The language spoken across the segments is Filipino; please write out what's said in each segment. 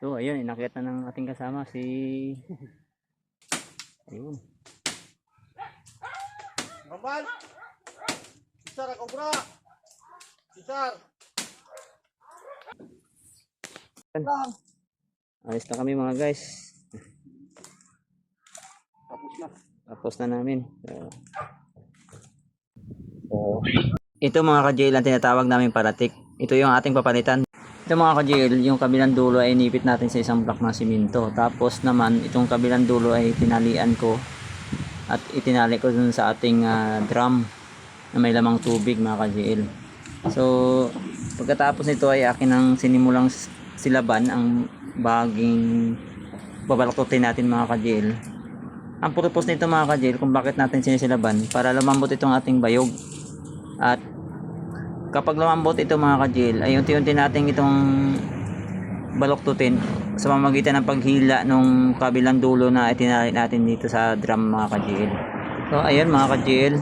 So, ayun, inakit na ng ating kasama si... Ayun. Normal. Sisar ako bra. Sisar. Lang. Alis na kami mga guys. Tapos na. Tapos na namin. So, ito mga ka-jail ang tinatawag namin paratik. Ito yung ating papalitan. Ito mga ka-jail, yung kabilang dulo ay inipit natin sa isang block ng simento. Tapos naman, itong kabilang dulo ay tinalian ko at itinali ko dun sa ating ah, drum na may lamang tubig mga ka-jail. So, pagkatapos nito ay akin ang sinimulang silaban ang baging babalaktutin natin mga ka-jail. Ang purpose nito mga ka-jail kung bakit natin sinisilaban para lumambot itong ating bayog. At kapag lumambot ito mga ka-jail ay unti-unti natin itong baloktutin sa pamamagitan ng paghila nung kabilang dulo na itinali natin dito sa drum mga ka-jail. So ayun mga ka-jail,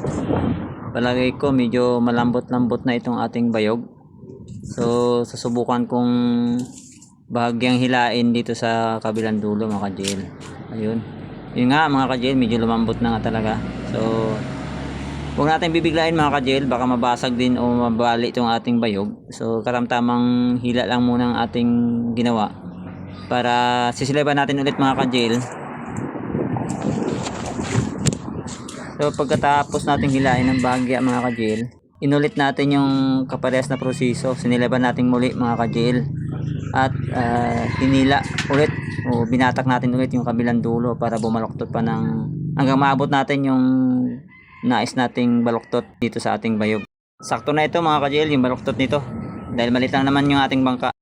palagay ko medyo malambot-lambot na itong ating bayog. So susubukan kong bahagyang hilain dito sa kabilang dulo mga ka-jail. Ayun. Yun nga mga ka-jail, medyo lumambot na nga talaga. So Huwag natin bibiglain mga ka-jail, baka mabasag din o mabali itong ating bayog. So karamtamang hila lang muna ang ating ginawa para sisilaban natin ulit mga ka-jail. So pagkatapos nating hilain ng bahagya mga ka-jail, inulit natin yung kaparehas na proseso. Sinilaban natin muli mga ka-jail at ah, hinila ulit o binatak natin ulit yung kabilang dulo para bumaloktot pa ng hanggang maabot natin yung nais nating baluktot dito sa ating bayog. Sakto na ito mga ka-jail, yung baluktot nito. Dahil malit lang naman yung ating bangka.